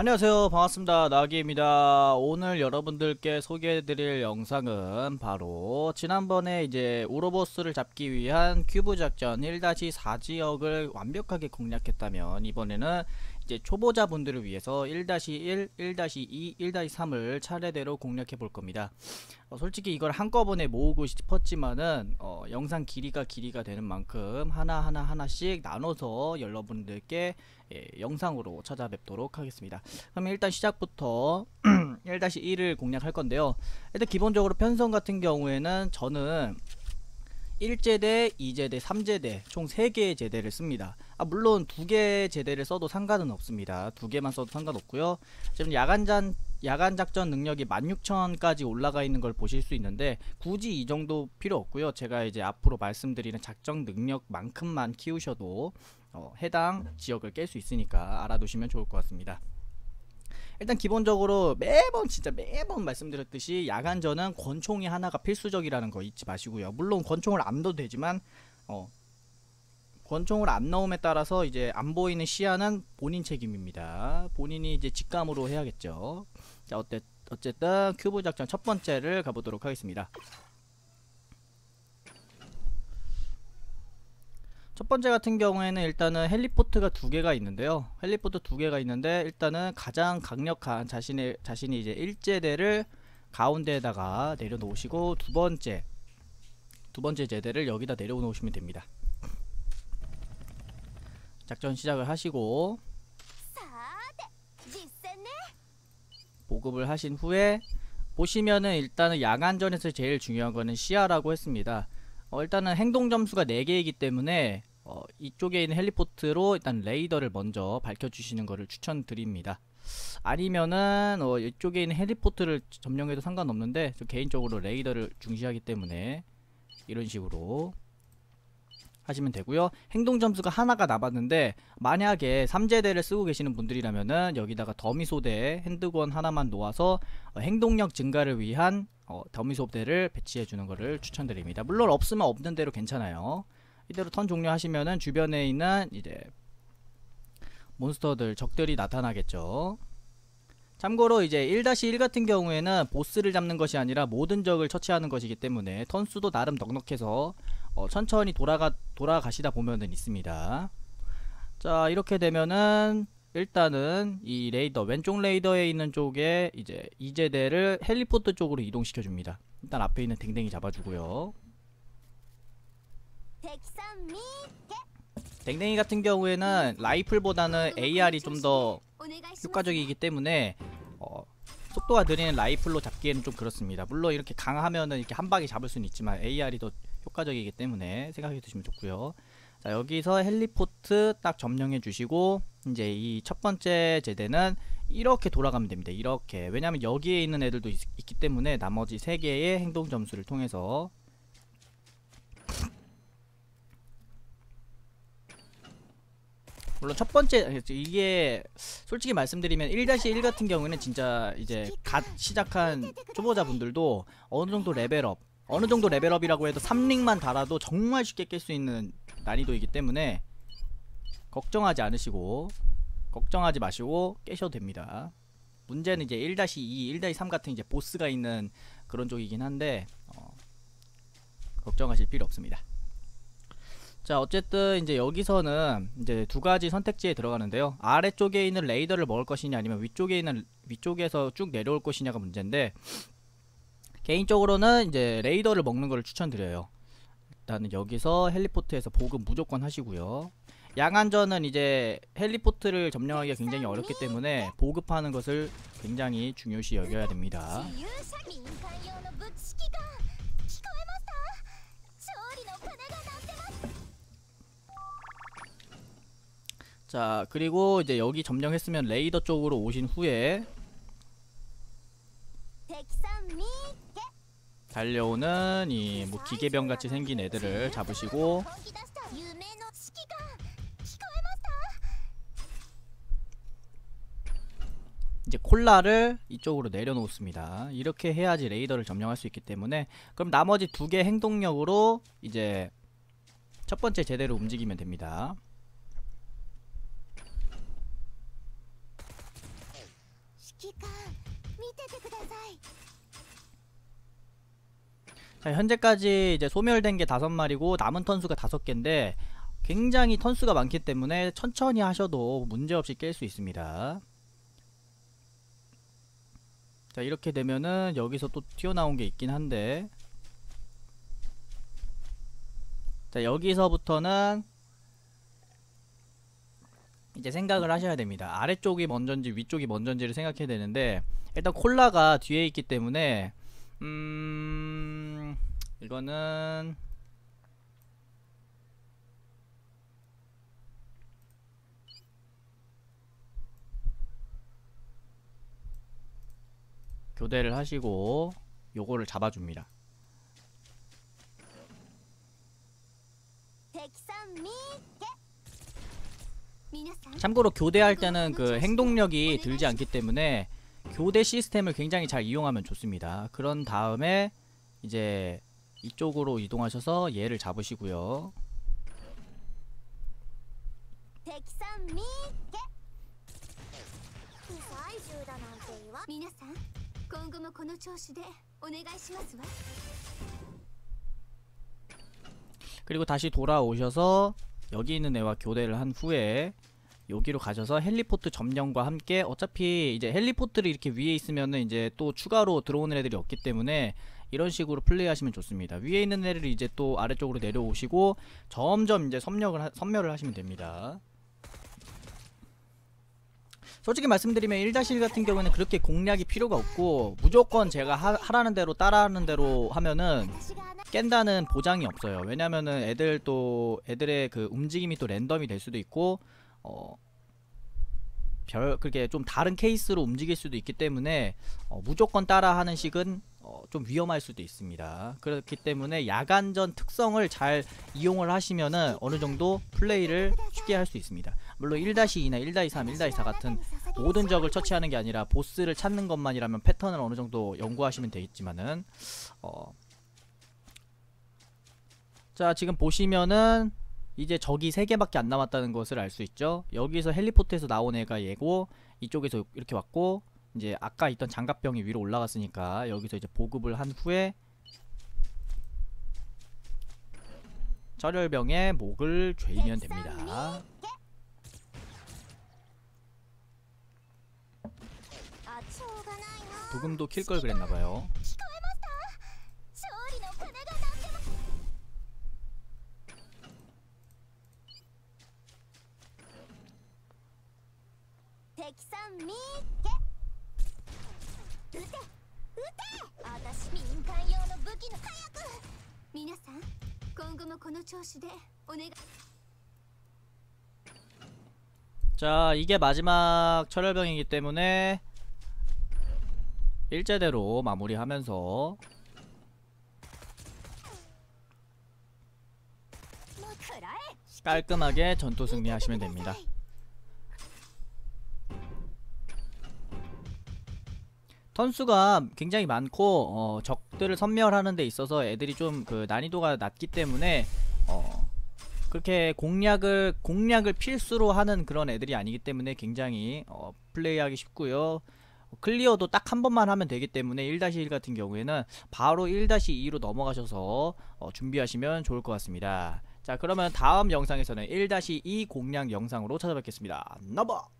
안녕하세요. 반갑습니다. 나기입니다. 오늘 여러분들께 소개해드릴 영상은 바로 지난번에 이제 우로보스를 잡기 위한 큐브 작전 1-4 지역을 완벽하게 공략했다면 이번에는 이제 초보자분들을 위해서 1-1, 1-2, 1-3을 차례대로 공략해 볼 겁니다 어, 솔직히 이걸 한꺼번에 모으고 싶었지만은 어, 영상 길이가 길이가 되는 만큼 하나하나 하나씩 나눠서 여러분들께 예, 영상으로 찾아뵙도록 하겠습니다. 그럼 일단 시작부터 1-1을 공략할 건데요. 일단 기본적으로 편성 같은 경우에는 저는 1제대, 2제대, 3제대 총 3개의 제대를 씁니다. 아, 물론 2개의 제대를 써도 상관은 없습니다. 2개만 써도 상관없고요. 지금 야간잔 야간 작전 능력이 16,000까지 올라가 있는 걸 보실 수 있는데 굳이 이 정도 필요 없고요. 제가 이제 앞으로 말씀드리는 작전 능력만큼만 키우셔도 어, 해당 지역을 깰 수 있으니까 알아두시면 좋을 것 같습니다. 일단 기본적으로 매번 진짜 매번 말씀드렸듯이 야간전은 권총이 하나가 필수적이라는 거 잊지 마시고요. 물론 권총을 안 넣어도 되지만 어, 권총을 안 넣음에 따라서 이제 안 보이는 시야는 본인 책임입니다. 본인이 이제 직감으로 해야겠죠. 자, 어때, 어쨌든 큐브 작전 첫 번째를 가보도록 하겠습니다. 첫 번째 같은 경우에는 일단은 헬리포트가 두 개가 있는데요. 헬리포트 두 개가 있는데 일단은 가장 강력한 자신의 자신이 이제 일제대를 가운데에다가 내려놓으시고 두 번째 두 번째 제대를 여기다 내려놓으시면 됩니다. 작전 시작을 하시고 보급을 하신 후에 보시면은 일단은 양안전에서 제일 중요한 거는 시야라고 했습니다. 어, 일단은 행동 점수가 4개이기 때문에 어, 이쪽에 있는 헬리포트로 일단 레이더를 먼저 밝혀주시는 것을 추천드립니다. 아니면은 어, 이쪽에 있는 헬리포트를 점령해도 상관없는데 개인적으로 레이더를 중시하기 때문에 이런 식으로 하시면 되고요. 행동 점수가 하나가 남았는데 만약에 3제대를 쓰고 계시는 분들이라면은 여기다가 더미 소대 핸드건 하나만 놓아서 어, 행동력 증가를 위한 어, 더미 소대를 배치해 주는 것을 추천드립니다. 물론 없으면 없는 대로 괜찮아요. 이대로 턴 종료하시면은 주변에 있는 이제 몬스터들 적들이 나타나겠죠. 참고로 이제 1-1 같은 경우에는 보스를 잡는 것이 아니라 모든 적을 처치하는 것이기 때문에 턴수도 나름 넉넉해서 어, 천천히 돌아가 돌아가시다 보면은 있습니다. 자 이렇게 되면은 일단은 이 레이더 왼쪽 레이더에 있는 쪽에 이제 이제대를 헬리포트 쪽으로 이동시켜 줍니다. 일단 앞에 있는 댕댕이 잡아주고요. 댕댕이 같은 경우에는 라이플보다는 AR이 좀 더 효과적이기 때문에 어, 속도가 느리는 라이플로 잡기에는 좀 그렇습니다. 물론 이렇게 강하면은 이렇게 한 방에 잡을 수는 있지만 AR이 더 효과적이기 때문에 생각해 두시면 좋고요. 자 여기서 헬리포트 딱 점령해 주시고 이제 이 첫 번째 제대는 이렇게 돌아가면 됩니다. 이렇게 왜냐하면 여기에 있는 애들도 있, 기 때문에 나머지 세 개의 행동 점수를 통해서 물론 첫 번째 이게 솔직히 말씀드리면 1-1 같은 경우에는 진짜 이제 갓 시작한 초보자분들도 어느 정도 레벨업 어느 정도 레벨업이라고 해도 3링만 달아도 정말 쉽게 깰 수 있는 난이도이기 때문에 걱정하지 않으시고 걱정하지 마시고 깨셔도 됩니다. 문제는 이제 1-2, 1-3 같은 이제 보스가 있는 그런 쪽이긴 한데 어, 걱정하실 필요 없습니다. 자 어쨌든 이제 여기서는 이제 두 가지 선택지에 들어가는데요 아래쪽에 있는 레이더를 먹을 것이냐 아니면 위쪽에 있는 위쪽에서 쭉 내려올 것이냐가 문제인데 개인적으로는 이제 레이더를 먹는 걸 추천드려요. 일단은 여기서 헬리포트에서 보급 무조건 하시고요. 양안전은 이제 헬리포트를 점령하기가 굉장히 어렵기 때문에 보급하는 것을 굉장히 중요시 여겨야 됩니다. 자 그리고 이제 여기 점령했으면 레이더 쪽으로 오신 후에 달려오는 이 뭐 기계병 같이 생긴 애들을 잡으시고 이제 콜라를 이쪽으로 내려놓습니다. 이렇게 해야지 레이더를 점령할 수 있기 때문에 그럼 나머지 두 개 행동력으로 이제 첫 번째 제대로 움직이면 됩니다. 자, 현재까지 이제 소멸된 게 다섯 마리고 남은 턴수가 다섯 개인데 굉장히 턴수가 많기 때문에 천천히 하셔도 문제없이 깰 수 있습니다. 자, 이렇게 되면은 여기서 또 튀어나온 게 있긴 한데 자, 여기서부터는 이제 생각을 하셔야 됩니다. 아래쪽이 먼저인지 위쪽이 먼저인지를 생각해야 되는데 일단 콜라가 뒤에 있기 때문에 음 이거는 교대를 하시고 요거를 잡아줍니다. 참고로 교대할 때는 그, 그 행동력이 들지 않기 때문에 교대 시스템을 굉장히 잘 이용하면 좋습니다. 그런 다음에 이제 이쪽으로 이동하셔서 얘를 잡으시고요. 그리고 다시 돌아오셔서 여기 있는 애와 교대를 한 후에 여기로 가셔서 헬리포트 점령과 함께 어차피 이제 헬리포트를 이렇게 위에 있으면은 이제 또 추가로 들어오는 애들이 없기 때문에 이런 식으로 플레이하시면 좋습니다. 위에 있는 애를 이제 또 아래쪽으로 내려오시고 점점 이제 섬력을 하, 섬멸을 하시면 됩니다. 솔직히 말씀드리면 1-1 같은 경우에는 그렇게 공략이 필요가 없고 무조건 제가 하, 라는 대로 따라하는 대로 하면은 깬다는 보장이 없어요. 왜냐면은 애들 또 애들의 그 움직임이 또 랜덤이 될 수도 있고 어. 별 그렇게 좀 다른 케이스로 움직일 수도 있기 때문에 어, 무조건 따라하는 식은 어, 좀 위험할 수도 있습니다. 그렇기 때문에 야간전 특성을 잘 이용을 하시면은 어느 정도 플레이를 쉽게 할 수 있습니다. 물론 1-2나 1-3, 1-4 같은 모든 적을 처치하는 게 아니라 보스를 찾는 것만이라면 패턴을 어느 정도 연구하시면 되겠지만은 어, 자 지금 보시면은 이제 적이 3개밖에 안 남았다는 것을 알 수 있죠. 여기서 헬리포트에서 나온 애가 얘고 이쪽에서 이렇게 왔고 이제 아까 있던 장갑병이 위로 올라갔으니까 여기서 이제 보급을 한 후에 절혈병의 목을 죄이면 됩니다. 아, 부금도 킬 걸 그랬나봐요. 見て撃て撃て私民間用の武器の早く皆さん今後もこの調子でお願い 자 이게 마지막 철혈병이기 때문에 일제대로 마무리하면서 もうくらえ 깔끔하게 전투 승리하시면 됩니다. 턴수가 굉장히 많고 어, 적들을 섬멸하는 데 있어서 애들이 좀 그 난이도가 낮기 때문에 어, 그렇게 공략을 공략을 필수로 하는 그런 애들이 아니기 때문에 굉장히 어, 플레이하기 쉽고요. 클리어도 딱 한 번만 하면 되기 때문에 1-1 같은 경우에는 바로 1-2로 넘어가셔서 어, 준비하시면 좋을 것 같습니다. 자 그러면 다음 영상에서는 1-2 공략 영상으로 찾아뵙겠습니다. 너버!